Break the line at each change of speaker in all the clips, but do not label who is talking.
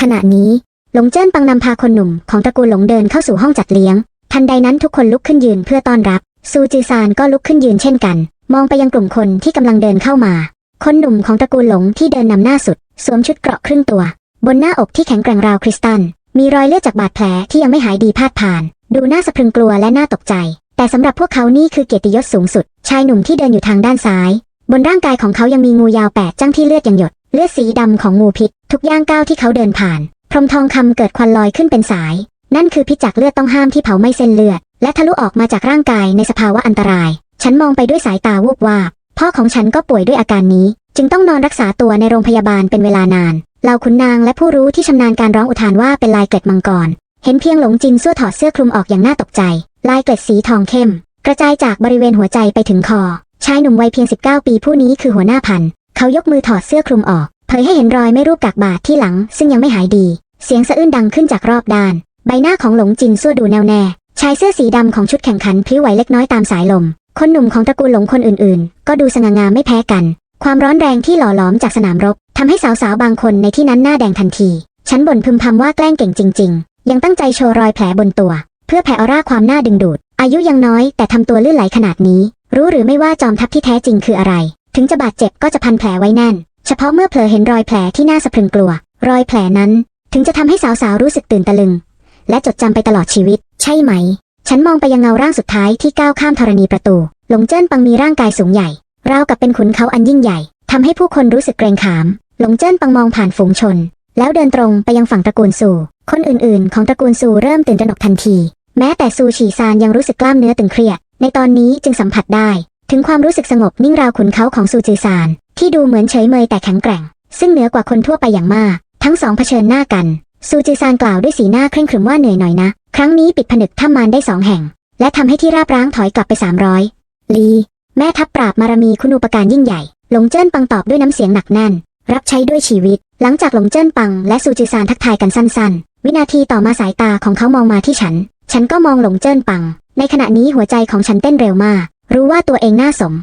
ขณะนี้ หลงเจิ้นปังนำพาคนหนุ่มของตระกูลหลงเดินเข้าสู่ห้องจัดเลี้ยง ทันใดนั้นทุกคนลุกขึ้นยืนเพื่อต้อนรับ ซูจือซานก็ลุกขึ้นยืนเช่นกัน มองไปยังกลุ่มคนที่กำลังเดินเข้ามา คนหนุ่มของตระกูลหลงที่เดินนำหน้าสุด สวมชุดเกราะครึ่งตัว บนหน้าอกที่แข็งแกร่งราวคริสตัล มีรอยเลือดจากบาดแผลที่ยังไม่หายดีพาดผ่าน ดูน่าสะพรึงกลัวและน่าตกใจ แต่สำหรับพวกเขานี่คือเกียรติยศสูงสุด ชายหนุ่มที่เดินอยู่ทางด้านซ้าย บนร่างกายของเขายังมีงูยาวแปดจ้างที่เลือดยังหยด เลือดสีดำของงูพิษ ทุกย่างก้าวที่เขาเดินผ่าน พรมทองคำเกิดควันลอยขึ้นเป็นสาย นั่นคือพิษจากเลือดต้องห้ามที่เผาไหม้เส้นเลือด และทะลุออกมาจากร่างกายในสภาวะอันตราย ฉันมองไปด้วยสายตาวูบวาบพ่อของฉันก็ป่วยด้วยอาการนี้ จึงต้องนอนรักษาตัวในโรงพยาบาลเป็นเวลานานเหล่าขุนนางและผู้รู้ที่ชำนาญการร้องอุทานว่าเป็นลายเกล็ดมังกร เห็นเพียงหลงจินซั่วถอดเสื้อคลุมออกอย่างน่าตกใจ ลายเกล็ดสีทองเข้ม กระจายจากบริเวณหัวใจไปถึงคอ ชายหนุ่มวัยเพียง 19 ปีผู้นี้คือหัวหน้าพัน เขายกมือถอดเสื้อคลุมออก เผยให้เห็นรอยไม่รูปกากบาดที่หลัง ซึ่งยังไม่หายดี เสียงสะอื้นดังขึ้นจากรอบด้าน ใบหน้าของหลงจินซั่วดูแน่วแน่ชายเสื้อสีดำของชุดแข่งขันพลิ้วไหวเล็กน้อยตามสายลม คนหนุ่มของตระกูลหลงคนอื่นๆ ก็ดูสง่างามไม่แพ้กัน ความร้อนแรงที่หล่อหลอมจากสนามรบทำให้สาวๆบางคนในที่นั้นหน้าแดงทันที ฉันบ่นพึมพำว่าแกล้งเก่งจริง ๆ ยังตั้งใจโชว์รอยแผลบนตัว เพื่อแผ่ออร่าความน่าดึงดูด อายุยังน้อยแต่ทำตัวลื่นไหลขนาดนี้ รู้หรือไม่ว่าจอมทัพที่แท้จริงคืออะไร ถึงจะบาดเจ็บก็จะพันแผลไว้แน่น เฉพาะเมื่อเผลอเห็นรอยแผลที่น่าสะพรึงกลัว รอยแผลนั้นถึงจะทำให้สาวๆรู้สึกตื่นตะลึง และจดจำไปตลอดชีวิต ใช่ไหม ฉันมองไปยังเงาร่างสุดท้ายที่ก้าวข้ามธรณีประตู หลงเจิ้นปังมีร่างกายสูงใหญ่ ราวกับเป็นขุนเขาอันยิ่งใหญ่ทำให้ผู้คนรู้สึกเกรงขาม หลงเจิ้นปังมองผ่านฝูงชน แล้วเดินตรงไปยังฝั่งตระกูลซู คนอื่นๆ ของตระกูลซูเริ่มตื่นตระหนกทันที แม้แต่ซูฉีซานยังรู้สึกกล้ามเนื้อตึงเครียด ในตอนนี้จึงสัมผัสได้ ถึงความรู้สึกสงบนิ่งราวขุนเขาของซูจือซาน ที่ดูเหมือนเฉยเมยแต่แข็งแกร่ง ซึ่งเหนือกว่าคนทั่วไปอย่างมาก ทั้งสองเผชิญหน้ากัน ซูจือซานกล่าวด้วยสีหน้าเคร่งขรึมว่าเหนื่อยหน่อยนะ ครั้งนี้ปิดผนึกถ้ำมารได้สองแห่ง และทำให้ที่ราบร้างถอยกลับไป 300 ลี แม่ทัพปราบมารมีคุณูปการยิ่งใหญ่ หลงเจิ้นปังตอบด้วยน้ำเสียงหนักแน่น รับใช้ด้วยชีวิต หลังจากหลงเจิ้นปังและซูจือซานทักทายกันสั้น ๆ วินาทีต่อมาสายตาของเขามองมาที่ฉัน ฉันก็มองหลงเจิ้นปัง ในขณะนี้หัวใจของฉันเต้นเร็วมาก รู้ว่าตัวเองน่าสม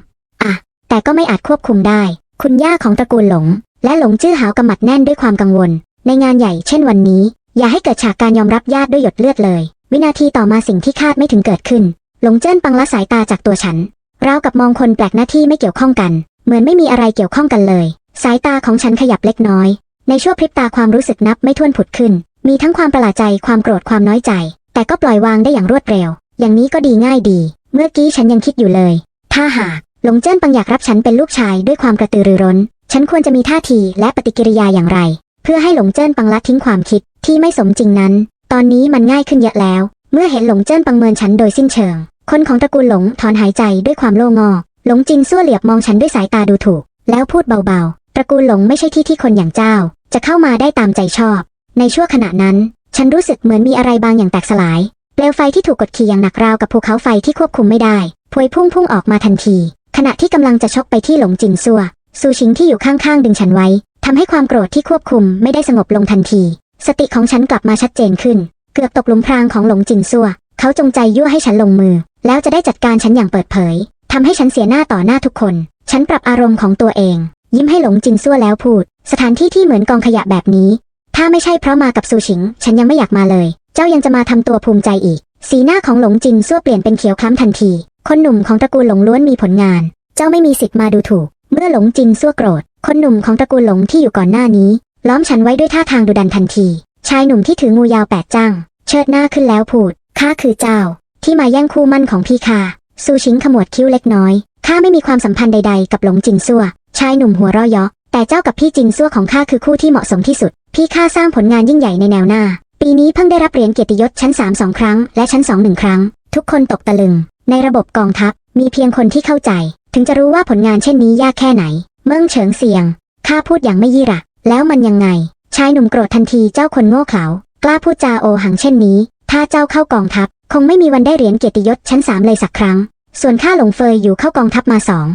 อะ แต่ก็ไม่อาจควบคุมได้ คุณย่าของตระกูลหลง และหลงจื้อหาวกำมัดแน่นด้วยความกังวล ในงานใหญ่เช่นวันนี้ อย่าให้เกิดฉากการยอมรับญาติด้วยหยดเลือดเลย วินาทีต่อมาสิ่งที่คาดไม่ถึงเกิดขึ้น หลงเจิ้นปังละสายตาจากตัวฉันราวกับมองคนแปลกหน้าที่ไม่เกี่ยวข้องกัน เหมือนไม่มีอะไรเกี่ยวข้องกันเลย สายตาของฉันขยับเล็กน้อย ในชั่วพริบตาความรู้สึกนับไม่ถ้วนผุดขึ้น มีทั้งความประหลาดใจความโกรธความน้อยใจ แต่ก็ปล่อยวางได้อย่างรวดเร็ว อย่างนี้ก็ดีง่ายดี เมื่อกี้ฉันยังคิดอยู่เลย ถ้าหาก หลงเจิ้นปังอยากรับฉันเป็นลูกชายด้วยความกระตือรือร้น ฉันควรจะมีท่าทีและปฏิกิริยาอย่างไร เพื่อให้หลงเจิ้นปังละทิ้งความคิดที่ไม่สมจริงนั้น ตอนนี้มันง่ายขึ้นเยอะแล้ว เมื่อเห็นหลงเจิ้นปังเมินฉันโดยสิ้นเชิง คนของตระกูลหลงถอนหายใจด้วยความโล่งอกหลงจินซั่วเหลียบมองฉันด้วยสายตาดูถูก แล้วพูดเบาๆ ตระกูลหลงไม่ใช่ที่ที่คนอย่างเจ้า จะเข้ามาได้ตามใจชอบ ในชั่วขณะนั้น ฉันรู้สึกเหมือนมีอะไรบางอย่างแตกสลาย เปลวไฟที่ถูกกดขี่อย่างหนักราวกับภูเขาไฟที่ควบคุมไม่ได้พวยพุ่งพุ่งออกมาทันที ขณะที่กำลังจะชกไปที่หลงจินซัวซูชิงที่อยู่ข้างๆดึงฉันไว้ทำให้ความโกรธที่ควบคุมไม่ได้สงบลงทันที สติของฉันกลับมาชัดเจนขึ้น เกือบตกหลุมพรางของหลงจินซัวเขาจงใจยั่วให้ฉันลงมือ แล้วจะได้จัดการฉันอย่างเปิดเผยทำให้ฉันเสียหน้าต่อหน้าทุกคน ฉันปรับอารมณ์ของตัวเอง ยิ้มให้หลงจินซัวแล้วพูด สถานที่ที่เหมือนกองขยะแบบนี้ ถ้าไม่ใช่เพราะมากับซูชิง ฉันยังไม่อยากมาเลย เจ้ายังจะมาทำตัวภูมิใจอีก สีหน้าของหลงจินซัวเปลี่ยนเป็นเขียวคล้ำทันที คนหนุ่มของตระกูลหลงล้วนมีผลงาน เจ้าไม่มีสิทธิ์มาดูถูก เมื่อหลงจินซั่วโกรธ คนหนุ่มของตระกูลหลงที่อยู่ก่อนหน้านี้ ล้อมฉันไว้ด้วยท่าทางดุดันทันที ชายหนุ่มที่ถืองูยาวแปดจ้างเชิดหน้าขึ้นแล้วพูดข้าคือเจ้า ที่มาแย่งคู่มั่นของพี่ข้าซูชิงขมวดคิ้วเล็กน้อยข้าไม่มีความสัมพันธ์ใด ๆ กับหลงจินซั่ว ชายหนุ่มหัวเราะเยาะแต่เจ้ากับพี่จินซั่วของข้าคือคู่ที่เหมาะสมที่สุด พี่ข้าสร้างผลงานยิ่งใหญ่ในแนวหน้า ปีนี้เพิ่งได้รับเหรียญเกียรติยศชั้น3สองครั้ง และชั้น2หนึ่งครั้ง ทุกคนตกตะลึง ในระบบกองทัพมีเพียงคนที่เข้าใจ ถึงจะรู้ว่าผลงานเช่นนี้ยากแค่ไหน เมิ่งเฉิงเสียงข้าพูดอย่างไม่ยี่หระแล้วมันยังไง ชายหนุ่มโกรธทันทีเจ้าคนโง่เขลากล้าพูดจาโอหังเช่นนี้ ถ้าเจ้าเข้ากองทัพ คงไม่มีวันได้เหรียญเกียรติยศชั้นสามเลยสักครั้ง ส่วนข้าหลงเฟยอยู่เข้ากองทัพมาสอง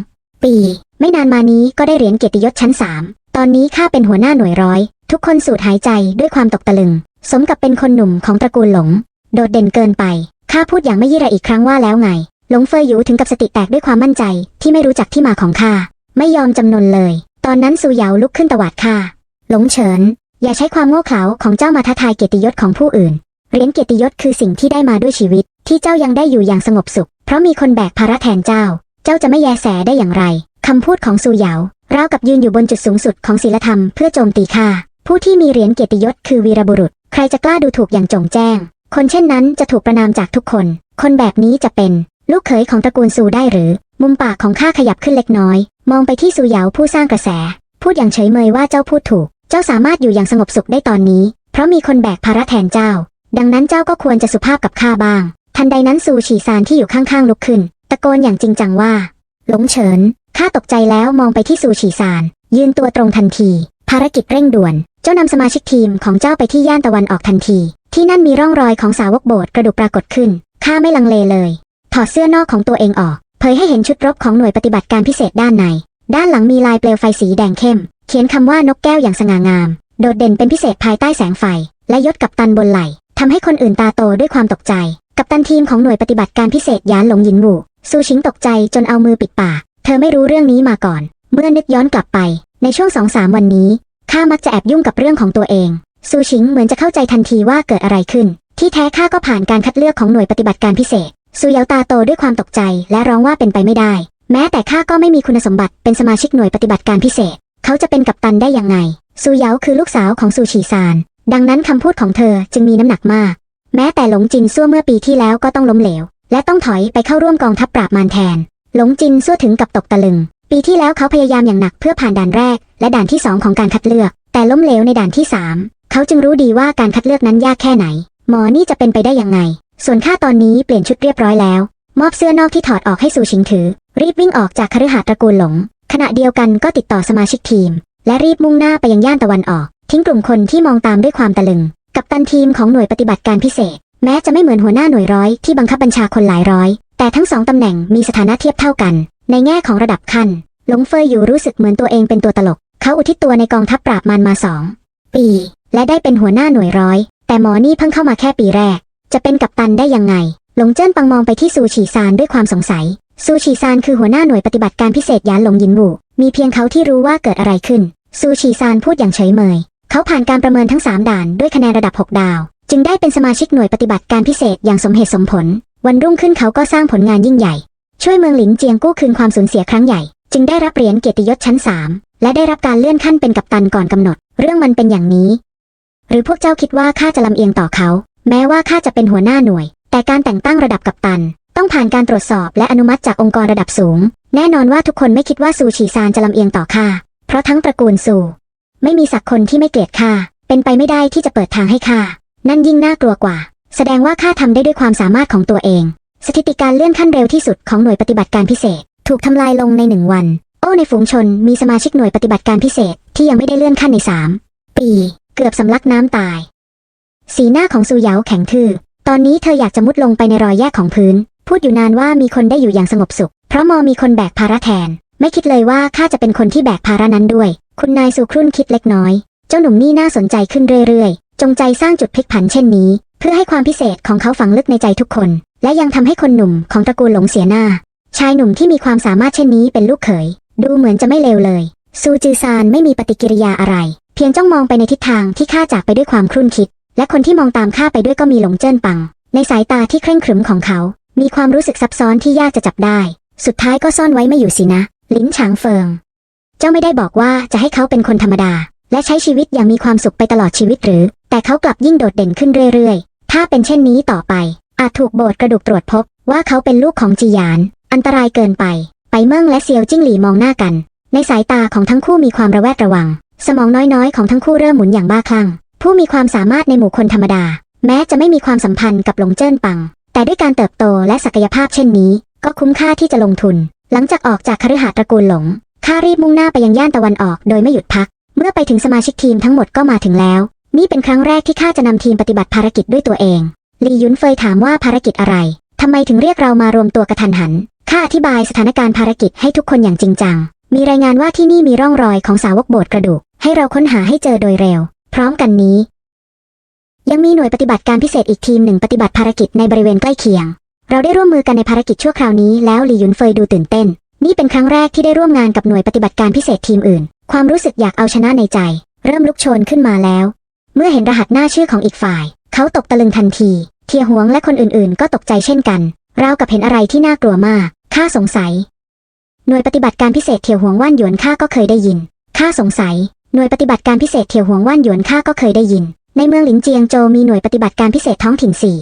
ปี ไม่นานมานี้ก็ได้เหรียญเกียรติยศชั้นสามตอนนี้ข้าเป็นหัวหน้าหน่วยร้อย ทุกคนสูดหายใจด้วยความตกตะลึง สมกับเป็นคนหนุ่มของตระกูลหลง โดดเด่นเกินไป ข้าพูดอย่างไม่ยี่ระอีกครั้งว่าแล้วไง หลงเฟยอยู่ถึงกับสติแตกด้วยความมั่นใจที่ไม่รู้จักที่มาของข้า ไม่ยอมจำนนเลย ตอนนั้นซูเหยาลุกขึ้นตวาดข้า หลงเฉิน อย่าใช้ความโง่เขลาของเจ้ามาท้าทายเกียรติยศของผู้อื่น เหรียญเกียรติยศคือสิ่งที่ได้มาด้วยชีวิต ที่เจ้ายังได้อยู่อย่างสงบสุข เพราะมีคนแบกภาระแทนเจ้า เจ้าจะไม่แยแสได้อย่างไรคำพูดของซูเหยาราวกับยืนอยู่บนจุดสูงสุดของศีลธรรมเพื่อโจมตีข้า ผู้ที่มีเหรียญเกียรติยศคือวีรบุรุษ ใครจะกล้าดูถูกอย่างจงแจ้ง คนเช่นนั้นจะถูกประนามจากทุกคน คนแบบนี้จะเป็น ลูกเขยของตระกูลซูได้หรือ มุมปากของข้าขยับขึ้นเล็กน้อย มองไปที่ซูเหยาผู้สร้างกระแส พูดอย่างเฉยเมยว่าเจ้าพูดถูก เจ้าสามารถอยู่อย่างสงบสุขได้ตอนนี้ เพราะมีคนแบกภาระแทนเจ้า ดังนั้นเจ้าก็ควรจะสุภาพกับข้าบ้าง ทันใดนั้นซูฉีซานที่อยู่ข้างๆลุกขึ้น ตะโกนอย่างจริงจังว่า หลงเฉินข้าตกใจแล้วมองไปที่ซูฉีซาน ยืนตัวตรงทันที ภารกิจเร่งด่วน เจ้านำสมาชิกทีมของเจ้าไปที่ย่านตะวันออกทันที ที่นั่นมีร่องรอยของสาวกโบสถ์กระดูกปรากฏขึ้น ข้าไม่ลังเลเลย ถอดเสื้อนอกของตัวเองออก เผยให้เห็นชุดรบของหน่วยปฏิบัติการพิเศษด้านใน ด้านหลังมีลายเปลวไฟสีแดงเข้ม เขียนคำว่านกแก้วอย่างสง่างาม โดดเด่นเป็นพิเศษภายใต้แสงไฟ และยศกับตันบนไหล่ทำให้คนอื่นตาโตด้วยความตกใจ กับตันทีมของหน่วยปฏิบัติการพิเศษยานหลงหยินหวูซูชิงตกใจจนเอามือปิดปาก เธอไม่รู้เรื่องนี้มาก่อน เมื่อนึกย้อนกลับไป ในช่วงสองสามวันนี้ ข้ามักจะแอบยุ่งกับเรื่องของตัวเอง ซูชิงเหมือนจะเข้าใจทันทีว่าเกิดอะไรขึ้น ที่แท้ข้าก็ผ่านการคัดเลือกของหน่วยปฏิบัติการพิเศษซูเยาตาโตด้วยความตกใจและร้องว่าเป็นไปไม่ได้ แม้แต่ข้าก็ไม่มีคุณสมบัติเป็นสมาชิกหน่วยปฏิบัติการพิเศษ เขาจะเป็นกัปตันได้ยังไงซูเยาคือลูกสาวของซูชีซาน ดังนั้นคำพูดของเธอจึงมีน้ำหนักมาก แม้แต่หลงจินซั่วเมื่อปีที่แล้วก็ต้องล้มเหลว และต้องถอยไปเข้าร่วมกองทัพปราบมารแทน หลงจินซั่วถึงกับตกตะลึง ปีที่แล้วเขาพยายามอย่างหนักเพื่อผ่านด่านแรก และด่านที่สองของการคัดเลือก แต่ล้มเหลวในด่านที่สาม เขาจึงรู้ดีว่าการคัดเลือกนั้นยากแค่ไหน หมอนี่จะเป็นไปได้ยังไง ส่วนข้าตอนนี้เปลี่ยนชุดเรียบร้อยแล้ว มอบเสื้อนอกที่ถอดออกให้สู่ชิงถือ รีบวิ่งออกจากคฤหาสน์ตระกูลหลง ขณะเดียวกันก็ติดต่อสมาชิกทีม และรีบมุ่งหน้าไปยังย่านตะวันออก ทิ้งกลุ่มคนที่มองตามด้วยความตะลึง กับตันทีมของหน่วยปฏิบัติการพิเศษ แม้จะไม่เหมือนหัวหน้าหน่วยร้อยที่บังคับบัญชาคนหลายร้อย แต่ทั้งสองตำแหน่งมีสถานะเทียบเท่ากัน ในแง่ของระดับขั้นหลงเฟยอยู่รู้สึกเหมือนตัวเองเป็นตัวตลก เขาอุทิศตัวในกองทัพปราบมันมาสองปี และได้เป็นหัวหน้าหน่วยร้อย แต่หมอนี่เพิ่งเข้ามาแค่ปีแรก จะเป็นกัปตันได้ยังไง หลงเจิ้นปังมองไปที่ซูฉีซานด้วยความสงสัย ซูฉีซานคือหัวหน้าหน่วยปฏิบัติการพิเศษยานหลงยินหวูมีเพียงเขาที่รู้ว่าเกิดอะไรขึ้น ซูฉีซานพูดอย่างเฉยเมย เขาผ่านการประเมินทั้ง 3 ด่านด้วยคะแนนระดับ 6 ดาว จึงได้เป็นสมาชิกหน่วยปฏิบัติการพิเศษอย่างสมเหตุสมผล วันรุ่งขึ้นเขาก็สร้างผลงานยิ่งใหญ่ ช่วยเมืองหลินเจียงกู้คืนความสูญเสียครั้งใหญ่ จึงได้รับเหรียญเกียรติยศชั้น 3 และได้รับการเลื่อนขั้นเป็นกัปตันก่อนกำหนด เรื่องมันเป็นอย่างนี้ หรือพวกเจ้าคิดว่าข้าจะลำเอียงต่อเขา แม้ว่าข้าจะเป็นหัวหน้าหน่วย แต่การแต่งตั้งระดับกัปตัน ต้องผ่านการตรวจสอบและอนุมัติจากองค์กรระดับสูง แน่นอนว่าทุกคนไม่คิดว่าซูฉีซานจะลำเอียงต่อข้าเพราะทั้งตระกูลซูไม่มีสักคนที่ไม่เกลียดข้าเป็นไปไม่ได้ที่จะเปิดทางให้ข้านั่นยิ่งน่ากลัวกว่า แสดงว่าข้าทำได้ด้วยความสามารถของตัวเอง สถิติการเลื่อนขั้นเร็วที่สุดของหน่วยปฏิบัติการพิเศษ ถูกทำลายลงในหนึ่งวัน โอ้ในฝูงชนมีสมาชิกหน่วยปฏิบัติการพิเศษที่ยังไม่ได้เลื่อนขั้นในสามปี เกือบสำลักน้ำตาย สีหน้าของซูเหยาแข็งทื่อ ตอนนี้เธออยากจะมุดลงไปในรอยแยกของพื้น พูดอยู่นานว่ามีคนได้อยู่อย่างสงบสุข เพราะมอมีคนแบกภาระแทน ไม่คิดเลยว่าข้าจะเป็นคนที่แบกภาระนั้นด้วย คุณนายสุครุ่นคิดเล็กน้อย เจ้าหนุ่มนี่น่าสนใจขึ้นเรื่อยๆ จงใจสร้างจุดพลิกผันเช่นนี้ เพื่อให้ความพิเศษของเขาฝังลึกในใจทุกคน และยังทำให้คนหนุ่มของตระกูลหลงเสียหน้า ชายหนุ่มที่มีความสามารถเช่นนี้เป็นลูกเขย ดูเหมือนจะไม่เลวเลย ซูจือซานไม่มีปฏิกิริยาอะไร พียงจ้องมองไปในทิศทางที่ข้าจากไปด้วยความครุ่นคิด และคนที่มองตามข้าไปด้วยก็มีหลงเจิ้นปัง ในสายตาที่เคร่งขรึมของเขา มีความรู้สึกซับซ้อนที่ยากจะจับได้ สุดท้ายก็ซ่อนไว้ไม่อยู่สินะ ลิ้นฉางเฟิง เจ้าไม่ได้บอกว่าจะให้เขาเป็นคนธรรมดา และใช้ชีวิตอย่างมีความสุขไปตลอดชีวิตหรือ แต่เขากลับยิ่งโดดเด่นขึ้นเรื่อยๆ ถ้าเป็นเช่นนี้ต่อไป อาจถูกโบสถ์กระดูกตรวจพบ ว่าเขาเป็นลูกของจีหยาน อันตรายเกินไป ไปเมิ่งและเซียวจิ้งหลี่มองหน้ากัน ในสายตาของทั้งคู่มีความระแวดระวัง สมองน้อยๆ ของทั้งคู่เริ่มหมุนอย่างบ้าคลั่ง ผู้มีความสามารถในหมู่คนธรรมดา แม้จะไม่มีความสัมพันธ์กับหลงเจิ้นปัง แต่ด้วยการเติบโตและศักยภาพเช่นนี้ ก็คุ้มค่าที่จะลงทุน หลังจากออกจากคฤหาสน์ตระกูลหลงข้ารีบมุ่งหน้าไปยังย่านตะวันออกโดยไม่หยุดพัก เมื่อไปถึงสมาชิกทีมทั้งหมดก็มาถึงแล้ว นี่เป็นครั้งแรกที่ข้าจะนำทีมปฏิบัติภารกิจด้วยตัวเองลียุนเฟยถามว่าภารกิจอะไรทำไมถึงเรียกเรามารวมตัวกระทันหันข้าอธิบายสถานการณ์ภารกิจให้ทุกคนอย่างจริงจัง มีรายงานว่าที่นี่มีร่องรอยของสาวกโบสถ์กระดูก ให้เราค้นหาให้เจอโดยเร็ว พร้อมกันนี้ ยังมีหน่วยปฏิบัติการพิเศษอีกทีมหนึ่งปฏิบัติภารกิจในบริเวณใกล้เคียง เราได้ร่วมมือกันในภารกิจชั่วคราวนี้แล้วหลียุนเฟยดูตื่นเต้น นี่เป็นครั้งแรกที่ได้ร่วมงานกับหน่วยปฏิบัติการพิเศษทีมอื่น ความรู้สึกอยากเอาชนะในใจ เริ่มลุกโชนขึ้นมาแล้ว เมื่อเห็นรหัสหน้าชื่อของอีกฝ่าย เขาตกตะลึงทันที เทียหวงและคนอื่นๆ ก็ตกใจเช่นกันราวกับเห็นอะไรที่น่ากลัวมากข้าสงสัย หน่วยปฏิบัติการพิเศษเทียวหวงว่านหยวนข้าก็เคยได้ยินข้าสงสัย หน่วยปฏิบัติการพิเศษเทียวหวงว่านหยวนข้าก็เคยได้ยิน ในเมืองหลินเจียงโจมีหน่วยปฏิบัติการพิเศษท้องถิ่นสี่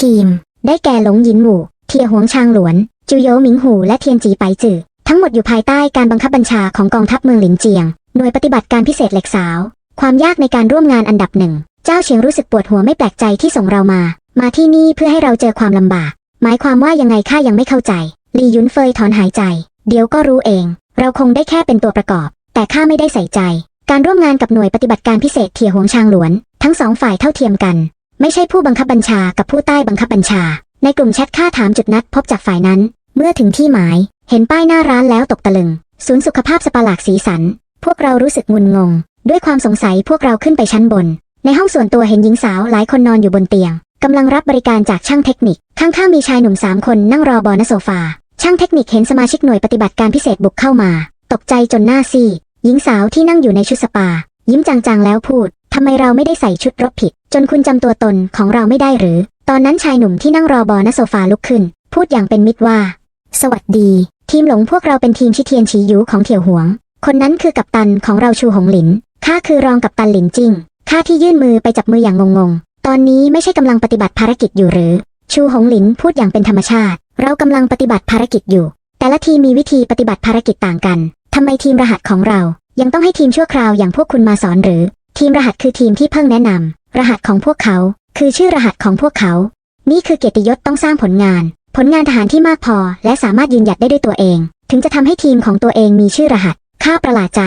ทีม ได้แก่หลงยินหมู่เทียหวงชางหลวน จูโยหมิงหูและเทียนจีไปจือทั้งหมดอยู่ภายใต้การบังคับบัญชาของกองทัพเมืองหลินเจียง หน่วยปฏิบัติการพิเศษเหล็กสาว ความยากในการร่วมงานอันดับหนึ่งเจ้าเฉียงรู้สึกปวดหัวไม่แปลกใจที่ส่งเรามา มาที่นี่เพื่อให้เราเจอความลำบาก หมายความว่ายังไงข้ายังไม่เข้าใจ ลียุนเฟยถอนหายใจ เดี๋ยวก็รู้เอง เราคงได้แค่เป็นตัวประกอบ แต่ข้าไม่ได้ใส่ใจ การร่วมงานกับหน่วยปฏิบัติการพิเศษเทียหวงชางหลวน ทั้งสองฝ่ายเท่าเทียมกัน ไม่ใช่ผู้บังคับบัญชากับผู้ใต้บังคับบัญชา ในกลุ่มแชทข้าถามจุดนัดพบจากฝ่ายนั้น เมื่อถึงที่หมาย เห็นป้ายหน้าร้านแล้วตกตะลึง ศูนย์สุขภาพสปาหลากสีสัน พวกเรารู้สึกงุนงง ด้วยความสงสัยพวกเราขึ้นไปชั้นบน ในห้องส่วนตัวเห็นหญิงสาวหลายคนนอนอยู่บนเตียงกำลังรับบริการจากช่างเทคนิค ข้างๆมีชายหนุ่มสามคนนั่งรอบอณโซฟา ช่างเทคนิคเห็นสมาชิกหน่วยปฏิบัติการพิเศษบุกเข้ามา ตกใจจนหน้าซีดหญิงสาวที่นั่งอยู่ในชุดสปา ยิ้มจางๆแล้วพูดทำไมเราไม่ได้ใส่ชุดรบผิด จนคุณจำตัวตนของเราไม่ได้หรือ ตอนนั้นชายหนุ่มที่นั่งรอบอณโซฟาลุกขึ้น พูดอย่างเป็นมิตรว่า สวัสดี ทีมหลงพวกเราเป็นทีมชิเทียนฉียูของเถี่ยวหวง คนนั้นคือกัปตันของเราชูหงหลินข้าคือรองกัปตันหลินจิ้งข้าที่ยื่นมือไปจับมืออย่างงงๆ ตอนนี้ไม่ใช่กำลังปฏิบัติภารกิจอยู่หรือ ชูหงหลินพูดอย่างเป็นธรรมชาติ เรากำลังปฏิบัติภารกิจอยู่ แต่ละทีมมีวิธีปฏิบัติภารกิจต่างกันทำไมทีมรหัสของเรา ยังต้องให้ทีมชั่วคราวอย่างพวกคุณมาสอนหรือ ทีมรหัสคือทีมที่เพิ่งแนะนำรหัสของพวกเขา คือชื่อรหัสของพวกเขา นี่คือเกียรติยศต้องสร้างผลงาน ผลงานทหารที่มากพอ และสามารถยืนหยัดได้ด้วยตัวเอง ถึงจะทำให้ทีมของตัวเองมีชื่อรหัสข้าประหลาดใจ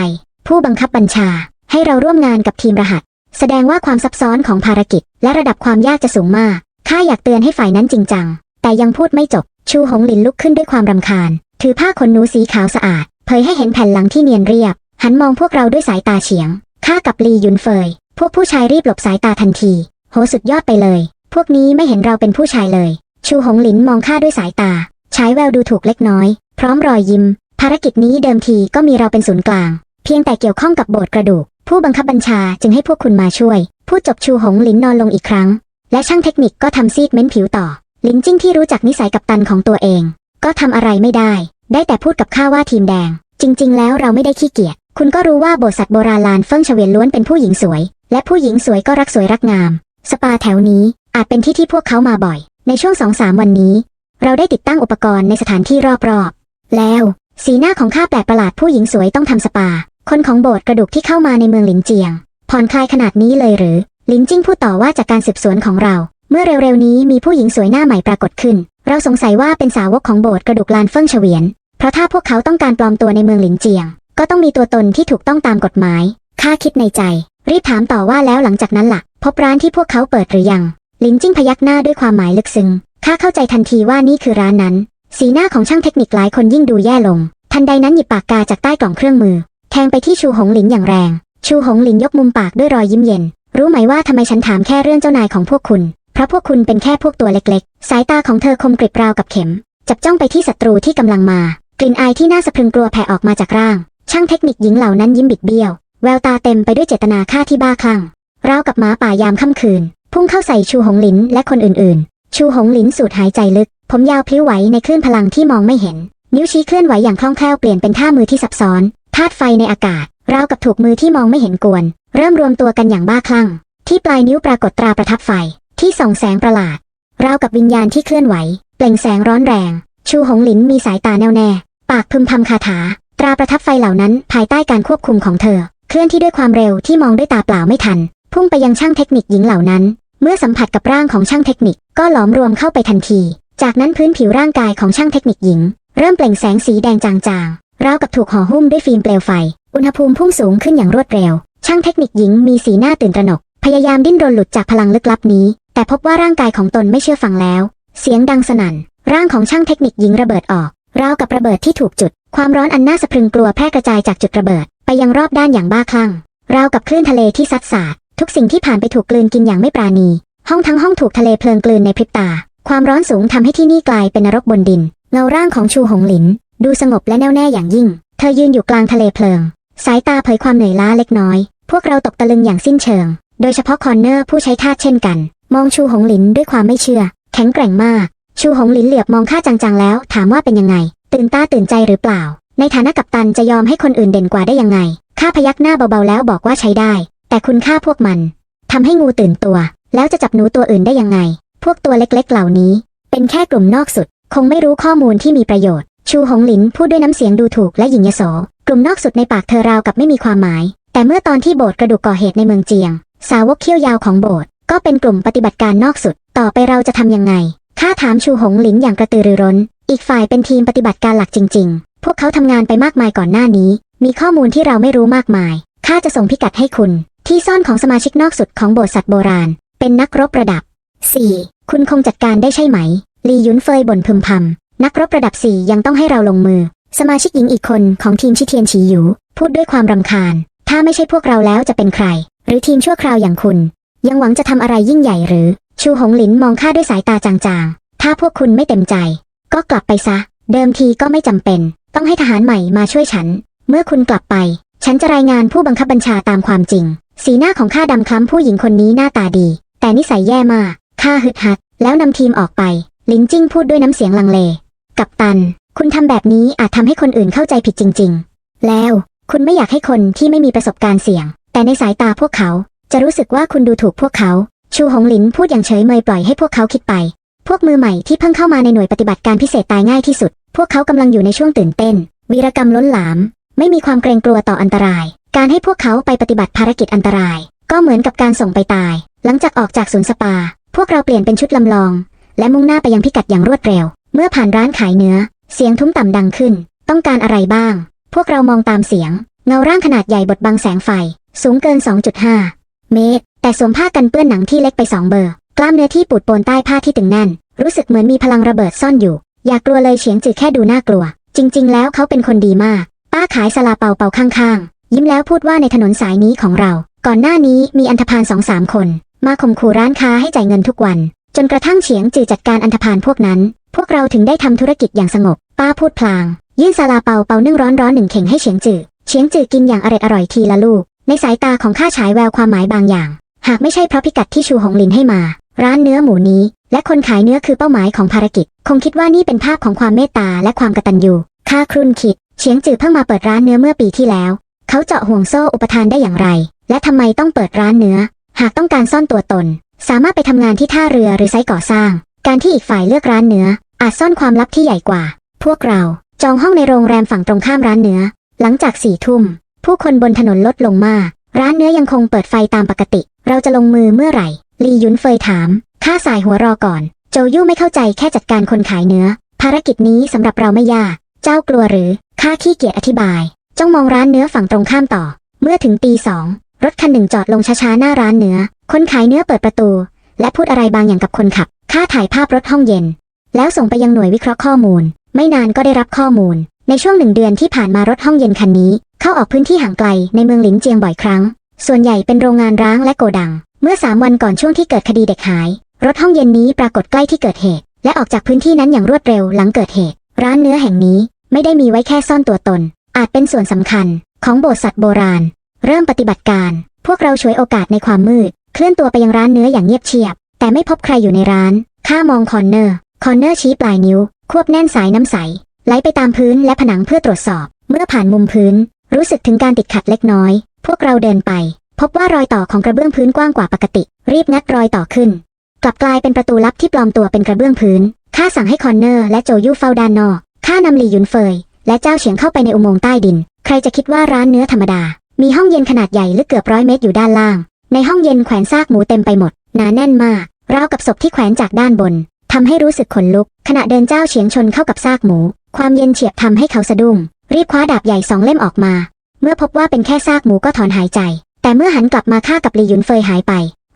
ผู้บังคับบัญชา ให้เราร่วมงานกับทีมรหัส แสดงว่าความซับซ้อนของภารกิจ และระดับความยากจะสูงมากข้าอยากเตือนให้ฝ่ายนั้นจริงจังแต่ยังพูดไม่จบ ชูหงหลินลุกขึ้นด้วยความรำคาญ ถือผ้าขนหนูสีขาวสะอาด เผยให้เห็นแผ่นหลังที่เนียนเรียบ หันมองพวกเราด้วยสายตาเฉียง ข้ากับลียุนเฟย พวกผู้ชายรีบหลบสายตาทันที โหสุดยอดไปเลย พวกนี้ไม่เห็นเราเป็นผู้ชายเลย ชูหงหลินมองข้าด้วยสายตา ใช้แววดูถูกเล็กน้อย พร้อมรอยยิ้ม ภารกิจนี้เดิมทีก็มีเราเป็นศูนย์กลาง เพียงแต่เกี่ยวข้องกับโบสถ์กระดูก ผู้บังคับบัญชาจึงให้พวกคุณมาช่วยพูดจบชูหงหลินนอนลงอีกครั้ง และช่างเทคนิคก็ทำซีดเม้นผิวต่อ ลินจิ้งที่รู้จักนิสัยกับตันของตัวเอง ก็ทำอะไรไม่ได้ ได้แต่พูดกับข้าว่าทีมแดง จริง ๆ แล้วเราไม่ได้ขี้เกียจคุณก็รู้ว่าโบสถ์สัตว์โบราณลานเฟิ่งเฉวียนล้วนเป็นผู้หญิงสวย และผู้หญิงสวยก็รักสวยรักงาม สปาแถวนี้อาจเป็นที่ที่พวกเขามาบ่อย ในช่วงสองสามวันนี้ เราได้ติดตั้งอุปกรณ์ในสถานที่รอบๆ แล้ว สีหน้าของข้าแปลกประหลาดผู้หญิงสวยต้องทำสปา คนของโบสถ์กระดูกที่เข้ามาในเมืองหลินเจียงผ่อนคลายขนาดนี้เลยหรือ ลินจิ้งพูดต่อว่าจากการสืบสวนของเรา เมื่อเร็วๆนี้มีผู้หญิงสวยหน้าใหม่ปรากฏขึ้น เราสงสัยว่าเป็นสาวกของโบสถ์กระดูกลานเฟิ่งเฉวียน เพราะถ้าพวกเขาต้องการปลอมตัวในเมืองหลินเจียง ก็ต้องมีตัวตนที่ถูกต้องตามกฎหมาย ข้าคิดในใจ รีบถามต่อว่าแล้วหลังจากนั้นล่ะ พบร้านที่พวกเขาเปิดหรือยังลินจิ้งพยักหน้าด้วยความหมายลึกซึ้ง ข้าเข้าใจทันทีว่านี่คือร้านนั้น สีหน้าของช่างเทคนิคหลายคนยิ่งดูแย่ลง ทันใดนั้นหยิบปากกาจากใต้กล่องเครื่องมือ แทงไปที่ชูหงหลินอย่างแรง ชูหงหลินยกมุมปากด้วยรอยยิ้มเย็น รู้ไหมว่าทำไมฉันถามแค่เรื่องเจ้านายของพวกคุณ เพราะพวกคุณเป็นแค่พวกตัวเล็กๆ สายตาของเธอคมกริบราวกับเข็ม จับจ้องไปที่ศัตรูที่กำลังมา กลิ่นอายที่น่าสะพรึงกลัวแผ่ออกมาจากร่าง ช่างเทคนิคหญิงเหล่านั้นยิ้มบิดเบี้ยว แววตาเต็มไปด้วยเจตนาฆ่าที่บ้าคลั่งราวกับหมาป่ายามค่ำคืน พุ่งเข้าใส่ชูหงหลินและคนอื่นๆ ชูหงหลินสูดหายใจลึก ผมยาวพลิ้วไหวในคลื่นพลังที่มองไม่เห็น นิ้วชี้เคลื่อนไหวอย่างคล่องแคล่วเปลี่ยนเป็นท่ามือที่ซับซ้อนธาตุไฟในอากาศราวกับถูกมือที่มองไม่เห็นกวน เริ่มรวมตัวกันอย่างบ้าคลั่ง ที่ปลายนิ้วปรากฏตราประทับไฟ ที่ส่องแสงประหลาด ราวกับวิญญาณที่เคลื่อนไหว เปล่งแสงร้อนแรง ชูหงหลินมีสายตาแน่วแน่ ปากพึมพำคาถา ตราประทับไฟเหล่านั้นภายใต้การควบคุมของเธอ เคลื่อนที่ด้วยความเร็วที่มองด้วยตาเปล่าไม่ทัน พุ่งไปยังช่างเทคนิคหญิงเหล่านั้น เมื่อสัมผัสกับร่างของช่างเทคนิคก็หลอมรวมเข้าไปทันที จากนั้นพื้นผิวร่างกายของช่างเทคนิคหญิง เริ่มเปล่งแสงสีแดงจางๆ ราวกับถูกห่อหุ้มด้วยฟิล์มเปลวไฟ อุณหภูมิพุ่งสูงขึ้นอย่างรวดเร็ว ช่างเทคนิคหญิงมีสีหน้าตื่นตระหนก พยายามดิ้นรนหลุดจากพลังลึกลับนี้ แต่พบว่าร่างกายของตนไม่เชื่อฟังแล้ว เสียงดังสนั่น ร่างของช่างเทคนิคหญิงระเบิดออก ราวกับระเบิดที่ถูกจุด ความร้อนอันน่าสะพรึงกลัวแพร่กระจายจากจุดระเบิด ไปยังรอบด้านอย่างบ้าคลั่ง ราวกับคลื่นทะเลที่ซัดสาด ทุกสิ่งที่ผ่านไปถูกกลืนกินอย่างไม่ปราณี ห้องทั้งห้องถูกทะเลเพลิงกลืนในพริบตา ความร้อนสูงทำให้ที่นี่กลายเป็นนรกบนดิน เงาร่างของชูหงหลิน ดูสงบและแน่วแน่อย่างยิ่ง เธอยืนอยู่กลางทะเลเพลิง สายตาเผยความเหนื่อยล้าเล็กน้อย พวกเราตกตะลึงอย่างสิ้นเชิง โดยเฉพาะคอนเนอร์ผู้ใช้ทาสเช่นกัน มองชูหงหลินด้วยความไม่เชื่อ แข็งแกร่งมาก ชูหงหลินเหลือบมองข้าจังๆแล้ว ถามว่าเป็นยังไง ตื่นตาตื่นใจหรือเปล่า ในฐานะกัปตันจะยอมให้คนอื่นเด่นกว่าได้ยังไง ข้าพยักหน้าเบาๆแล้วบอกว่าใช้ได้ แต่คุณค่าพวกมันทำให้งูตื่นตัว แล้วจะจับหนูตัวอื่นได้ยังไง พวกตัวเล็กๆ เหล่านี้ เป็นแค่กลุ่มนอกสุด คงไม่รู้ข้อมูลที่มีประโยชน์ ชูหงหลินพูดด้วยน้ำเสียงดูถูกและหยิ่งยโส กลุ่มนอกสุดในปากเธอราวกับไม่มีความหมาย แต่เมื่อตอนที่โบสถ์กระดูกก่อเหตุในเมืองเจียง สาวกเขี้ยวยาวของโบสถ์ ก็เป็นกลุ่มปฏิบัติการนอกสุด ต่อไปเราจะทำยังไง ข้าถามชูหงหลินอย่างกระตือรือร้น อีกฝ่ายเป็นทีมปฏิบัติการหลักจริง ๆ พวกเขาทำงานไปมากมายก่อนหน้านี้ มีข้อมูลที่เราไม่รู้มากมาย ข้าจะส่งพิกัดให้คุณ ที่ซ่อนของสมาชิกนอกสุดของโบสถ์สัตว์โบราณ เป็นนักรบระดับ 4. คุณคงจัดการได้ใช่ไหม ลียุนเฟยบ่นพึมพำ นักรบระดับ 4 ยังต้องให้เราลงมือ สมาชิกหญิงอีกคนของทีมชิเทียนฉีหยูพูดด้วยความรำคาญ ถ้าไม่ใช่พวกเราแล้วจะเป็นใคร หรือทีมชั่วคราวอย่างคุณ ยังหวังจะทำอะไรยิ่งใหญ่หรือ ชูหงหลินมองข้าด้วยสายตาจางๆ ถ้าพวกคุณไม่เต็มใจ ก็กลับไปซะ เดิมทีก็ไม่จำเป็น ต้องให้ทหารใหม่มาช่วยฉัน เมื่อคุณกลับไป ฉันจะรายงานผู้บังคับบัญชาตามความจริง สีหน้าของข้าดำคล้ำผู้หญิงคนนี้หน้าตาดี แต่นิสัยแย่มาก ข้าฮึดฮัด แล้วนำทีมออกไป ลินจิ้งพูดด้วยน้ำเสียงลังเล กัปตัน คุณทำแบบนี้อาจทำให้คนอื่นเข้าใจผิดจริง ๆ แล้วคุณไม่อยากให้คนที่ไม่มีประสบการณ์เสี่ยง แต่ในสายตาพวกเขา จะรู้สึกว่าคุณดูถูกพวกเขา ชูหงหลินพูดอย่างเฉยเมยปล่อยให้พวกเขาคิดไป พวกมือใหม่ที่เพิ่งเข้ามาในหน่วยปฏิบัติการพิเศษตายง่ายที่สุด พวกเขากำลังอยู่ในช่วงตื่นเต้น วีรกรรมล้นหลาม ไม่มีความเกรงกลัวต่ออันตราย การให้พวกเขาไปปฏิบัติภารกิจอันตราย ก็เหมือนกับการส่งไปตาย หลังจากออกจากศูนย์สปา พวกเราเปลี่ยนเป็นชุดลำลอง และมุ่งหน้าไปยังพิกัดอย่างรวดเร็ว เมื่อผ่านร้านขายเนื้อ เสียงทุ้มต่ำดังขึ้น ต้องการอะไรบ้าง พวกเรามองตามเสียง เงาร่างขนาดใหญ่บดบังแสงไฟ สูงเกิน 2.5 เมตร แต่สวมผ้ากันเปื้อนหนังที่เล็กไป2เบอร์ กล้ามเนื้อที่ปูดโปนใต้ผ้าที่ตึงแน่น รู้สึกเหมือนมีพลังระเบิดซ่อนอยู่ อย่ากลัวเลยเฉียงจือแค่ดูน่ากลัว จริง ๆ แล้วเขาเป็นคนดีมาก ป้าขายสลาเปาเปาข้างๆ ยิ้มแล้วพูดว่าในถนนสายนี้ของเรา ก่อนหน้านี้มีอันธพาลสองสามคน มาข่มขู่ร้านค้าให้จ่ายเงินทุกวัน จนกระทั่งเฉียงจือจัดการอันธพาลพวกนั้น พวกเราถึงได้ทำธุรกิจอย่างสงบ ป้าพูดพลาง ยื่นซาลาเปาเปานึ่งร้อนร้อนหนึ่งเข่งให้เฉียงจือเฉียงจือกินอย่างอร่อยอร่อยทีละลูก ในสายตาของข้าฉายแววความหมายบางอย่าง หากไม่ใช่เพราะพิกัดที่ชูหงลินให้มา ร้านเนื้อหมูนี้ และคนขายเนื้อคือเป้าหมายของภารกิจ คงคิดว่านี่เป็นภาพของความเมตตาและความกตัญญูข้าครุ่นคิดเฉียงจือเพิ่งมาเปิดร้านเนื้อเมื่อปีที่แล้ว เขาเจาะห่วงโซ่อุปทานได้อย่างไร และทำไมต้องเปิดร้านเนื้อ หากต้องการซ่อนตัวตน สามารถไปทำงานที่ท่าเรือหรือไซต์ก่อสร้าง การที่อีกฝ่ายเลือกร้านเนื้อ อาจซ่อนความลับที่ใหญ่กว่า พวกเราจองห้องในโรงแรมฝั่งตรงข้ามร้านเนื้อ หลังจากสี่ทุ่ม ผู้คนบนถนนลดลงมาก ร้านเนื้อยังคงเปิดไฟตามปกติ เราจะลงมือเมื่อไหร่ ลียุนเฟยถาม ข้าสายหัวรอก่อน โจยู่ไม่เข้าใจแค่จัดการคนขายเนื้อ ภารกิจนี้สำหรับเราไม่ยาก เจ้ากลัวหรือ ข้าขี้เกียจอธิบาย จ้องมองร้านเนื้อฝั่งตรงข้ามต่อ เมื่อถึงตีสอง รถคันหนึ่งจอดลงช้าๆหน้าร้านเนื้อ คนขายเนื้อเปิดประตู และพูดอะไรบางอย่างกับคนขับ ข้าถ่ายภาพรถห้องเย็น แล้วส่งไปยังหน่วยวิเคราะห์ข้อมูล ไม่นานก็ได้รับข้อมูล ในช่วงหนึ่งเดือนที่ผ่านมารถห้องเย็นคันนี้ เข้าออกพื้นที่ห่างไกลในเมืองหลินเจียงบ่อยครั้ง ส่วนใหญ่เป็นโรงงานร้างและโกดัง เมื่อสามวันก่อนช่วงที่เกิดคดีเด็กหาย รถห้องเย็นนี้ปรากฏใกล้ที่เกิดเหตุ และออกจากพื้นที่นั้นอย่างรวดเร็วหลังเกิดเหตุ ร้านเนื้อแห่งนี้ไม่ได้มีไว้แค่ซ่อนตัวตน อาจเป็นส่วนสำคัญ ของโบสถ์สัตว์โบราณ เริ่มปฏิบัติการ พวกเราฉวยโอกาสในความมืด เคลื่อนตัวไปยังร้านเนื้ออย่างเงียบเชียบ แต่ไม่พบใครอยู่ในร้าน ข้ามองคอนเนอร์ คอนเนอร์ชี้ปลายนิ้ว ควบแน่นสายน้ำใส ไหลไปตามพื้นและผนังเพื่อตรวจสอบ เมื่อผ่านมุมพื้น รู้สึกถึงการติดขัดเล็กน้อย พวกเราเดินไป พบว่ารอยต่อของกระเบื้องพื้นกว้างกว่าปกติ รีบงัดรอยต่อขึ้น กลับกลายเป็นประตูลับที่ปลอมตัวเป็นกระเบื้องพื้นข้าสั่งให้คอนเนอร์และโจยู่เฝ้าด้านนอกข้านำหลี่หยุนเฟย และเจ้าเฉียงเข้าไปในอุโมงค์ใต้ดิน ใครจะคิดว่าร้านเนื้อธรรมดา มีห้องเย็นขนาดใหญ่ลึกเกือบร้อยเมตรอยู่ด้านล่าง ในห้องเย็นแขวนซากหมูเต็มไปหมด หนาแน่นมาก ราวกับศพที่แขวนจากด้านบนทำให้รู้สึกขนลุก ขณะเดินเจ้าเฉียงชนเข้ากับซากหมู ความเย็นเฉียบทำให้เขาสะดุ้งรีบคว้าดาบใหญ่สองเล่มออกมา เมื่อพบว่าเป็นแค่ซากหมูก็ถอนหายใจ แต่เมื่อหันกลับมาฆ่ากับลีหยุนเฟยหายไป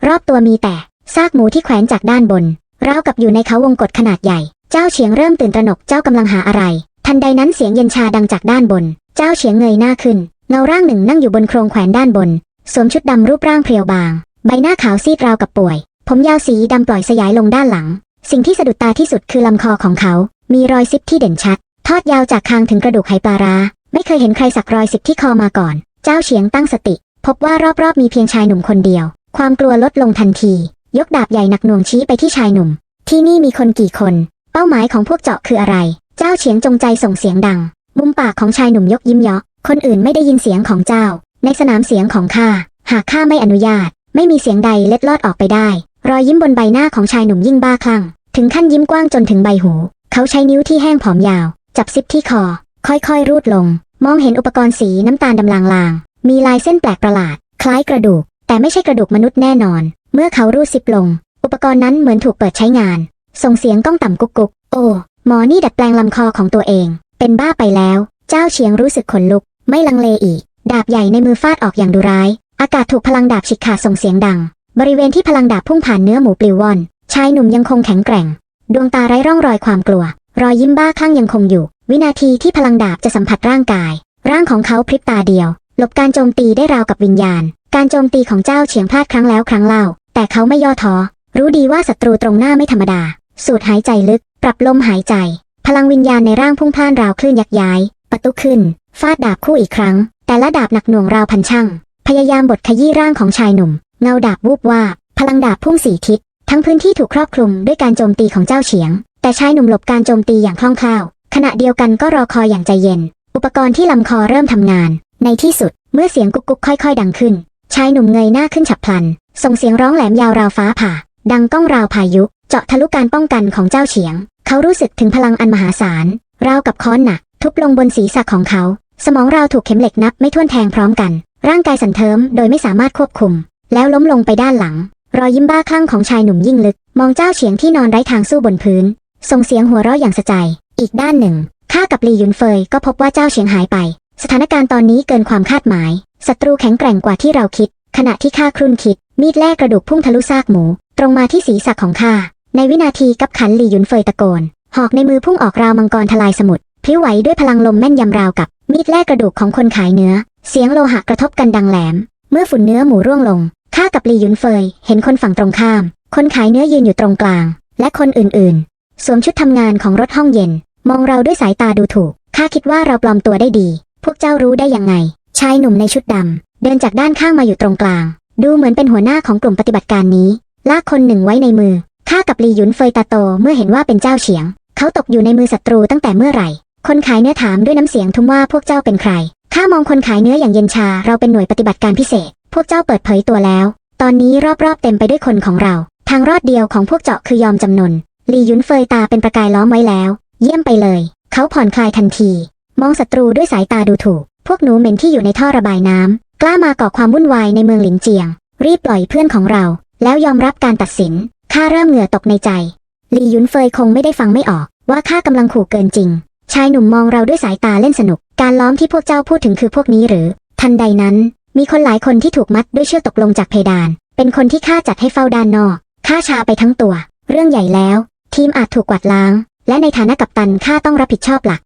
รอบตัวมีแต่ซากหมูที่แขวนจากด้านบนราวกับอยู่ในเขาวงกฏขนาดใหญ่ เจ้าเฉียงเริ่มตื่นตระหนกเจ้ากำลังหาอะไร ทันใดนั้นเสียงเย็นชาดังจากด้านบน เจ้าเฉียงเงยหน้าขึ้น เงาร่างหนึ่งนั่งอยู่บนโครงแขวนด้านบน สวมชุดดำรูปร่างเพรียวบาง ใบหน้าขาวซีดราวกับป่วย ผมยาวสีดำปล่อยสยายลงด้านหลัง สิ่งที่สะดุดตาที่สุดคือลำคอของเขา มีรอยซิปที่เด่นชัด ทอดยาวจากคางถึงกระดูกไหปลาร้า ไม่เคยเห็นใครสักรอยซิปที่คอมาก่อน เจ้าเฉียงตั้งสติ พบว่ารอบๆมีเพียงชายหนุ่มคนเดียว ความกลัวลดลงทันที ยกดาบใหญ่หนักหน่วงชี้ไปที่ชายหนุ่ม ที่นี่มีคนกี่คน เป้าหมายของพวกเจาะคืออะไร เจ้าเฉียงจงใจส่งเสียงดัง มุมปากของชายหนุ่มยกยิ้มเยาะคนอื่นไม่ได้ยินเสียงของเจ้า ในสนามเสียงของข้าหากข้าไม่อนุญาต ไม่มีเสียงใดเล็ดลอดออกไปได้ รอยยิ้มบนใบหน้าของชายหนุ่มยิ่งบ้าคลั่ง ถึงขั้นยิ้มกว้างจนถึงใบหู เขาใช้นิ้วที่แห้งผอมยาว จับซิปที่คอ ค่อยๆ รูดลง มองเห็นอุปกรณ์สีน้ำตาลดำลางๆ มีลายเส้นแปลกประหลาด คล้ายกระดูก แต่ไม่ใช่กระดูกมนุษย์แน่นอน เมื่อเขารูดซิปลง อุปกรณ์นั้นเหมือนถูกเปิดใช้งาน ส่งเสียงก้องต่ำกุกกุกโอ้หมอนี่ดัดแปลงลำคอของตัวเอง เป็นบ้าไปแล้ว เจ้าเฉียงรู้สึกขนลุก ไม่ลังเลอีก ดาบใหญ่ในมือฟาดออกอย่างดุร้าย อากาศถูกพลังดาบฉีกขาดส่งเสียงดัง บริเวณที่พลังดาบพุ่งผ่านเนื้อหมูปลิวว่อน ชายหนุ่มยังคงแข็งแกร่ง ดวงตาไร้ร่องรอยความกลัว รอยยิ้มบ้าคลั่งยังคงอยู่ วินาทีที่พลังดาบจะสัมผัสร่างกาย ร่างของเขาพริบตาเดียว หลบการโจมตีได้ราวกับวิญญาณ การโจมตีของเจ้าเฉียงพลาดครั้งแล้วครั้งเล่า แต่เขาไม่ย่อท้อรู้ดีว่าศัตรูตรงหน้าไม่ธรรมดา สูดหายใจลึก ปรับลมหายใจ พลังวิญญาณในร่างพุ่งพล่านราวคลื่นยักย้ายประตูขึ้น ฟาดดาบคู่อีกครั้ง แต่ละดาบหนักหน่วงราวพันช่าง พยายามบดขยี้ร่างของชายหนุ่ม เงาดาบวูบว่า พลังดาบพุ่งสี่ทิศ ทั้งพื้นที่ถูกครอบคลุมด้วยการโจมตีของเจ้าเฉียง แต่ชายหนุ่มหลบการโจมตีอย่างคล่องแคล่วขณะเดียวกันก็รอคอยอย่างใจเย็น อุปกรณ์ที่ลำคอเริ่มทำงาน ในที่สุด เมื่อเสียงกุกกุกค่อย ๆ ดังขึ้น ชายหนุ่มเงยหน้าขึ้นฉับพลัน ส่งเสียงร้องแหลมยาวราวฟ้าผ่า ดังก้องราวพายุ เจาะทะลุการป้องกันของเจ้าเฉียง เขารู้สึกถึงพลังอันมหาศาล ราวกับค้อนหนัก ทุบลงบนศีรษะของเขา สมองราวถูกเข็มเหล็กนับไม่ถ้วนแทงพร้อมกัน ร่างกายสั่นเทิมโดยไม่สามารถควบคุม แล้วล้มลงไปด้านหลัง รอยยิ้มบ้าคลั่งของชายหนุ่มยิ่งลึก มองเจ้าเฉียงที่นอนไร้ทางสู้บนพื้น ส่งเสียงหัวเราะอย่างสะใจ อีกด้านหนึ่ง ข้ากับลียุนเฟยก็พบว่าเจ้าเฉียงหายไป สถานการณ์ตอนนี้เกินความคาดหมาย ศัตรูแข็งแกร่งกว่าที่เราคิด ขณะที่ข้าครุ่นคิด มีดแล่กระดูกพุ่งทะลุซากหมู ตรงมาที่ศีรษะของข้า ในวินาทีกับขันลียุนเฟยตะโกน หอกในมือพุ่งออกราวมังกรทลายสมุทรพลิ้วไหวด้วยพลังลมแม่นยำราวกับ มีดแล่กระดูกของคนขายเนื้อ เสียงโลหะกระทบกันดังแหลม เมื่อฝุ่นเนื้อหมูร่วงลง ข้ากับลียุนเฟยเห็นคนฝั่งตรงข้าม คนขายเนื้อยืนอยู่ตรงกลาง และคนอื่น สวมชุดทำงานของรถห้องเย็น มองเราด้วยสายตาดูถูก ข้าคิดว่าเราปลอมตัวได้ดี พวกเจ้ารู้ได้ยังไง ชายหนุ่มในชุดดำเดินจากด้านข้างมาอยู่ตรงกลาง ดูเหมือนเป็นหัวหน้าของกลุ่มปฏิบัติการนี้ ลากคนหนึ่งไว้ในมือ ข้ากับลีหยุนเฟยตาโตเมื่อเห็นว่าเป็นเจ้าเฉียง เขาตกอยู่ในมือศัตรูตั้งแต่เมื่อไหร่ คนขายเนื้อถามด้วยน้ำเสียงทุ้มว่าพวกเจ้าเป็นใคร ข้ามองคนขายเนื้ออย่างเย็นชา เราเป็นหน่วยปฏิบัติการพิเศษ พวกเจ้าเปิดเผยตัวแล้ว ตอนนี้รอบๆเต็มไปด้วยคนของเรา ทางรอดเดียวของพวกเจาะคือยอมจำนน ลียุนเฟยตาเป็นประกายล้อมไว้แล้ว เยี่ยมไปเลย เขาผ่อนคลายทันที มองศัตรูด้วยสายตาดูถูก พวกหนูเหม็นที่อยู่ในท่อระบายน้ำกล้ามาก่อความวุ่นวายในเมืองหลินเจียง รีบปล่อยเพื่อนของเรา แล้วยอมรับการตัดสินข้าเริ่มเหงื่อตกในใจลียุนเฟยคงไม่ได้ฟังไม่ออก ว่าข้ากำลังขู่เกินจริง ชายหนุ่มมองเราด้วยสายตาเล่นสนุก การล้อมที่พวกเจ้าพูดถึงคือพวกนี้หรือ ทันใดนั้น มีคนหลายคนที่ถูกมัดด้วยเชือกตกลงจากเพดาน เป็นคนที่ข้าจัดให้เฝ้าด้านนอกข้าชาไปทั้งตัว เรื่องใหญ่แล้ว ทีมอาจถูกกวาดล้าง และในฐานะกัปตันข้าต้องรับผิดชอบหลัก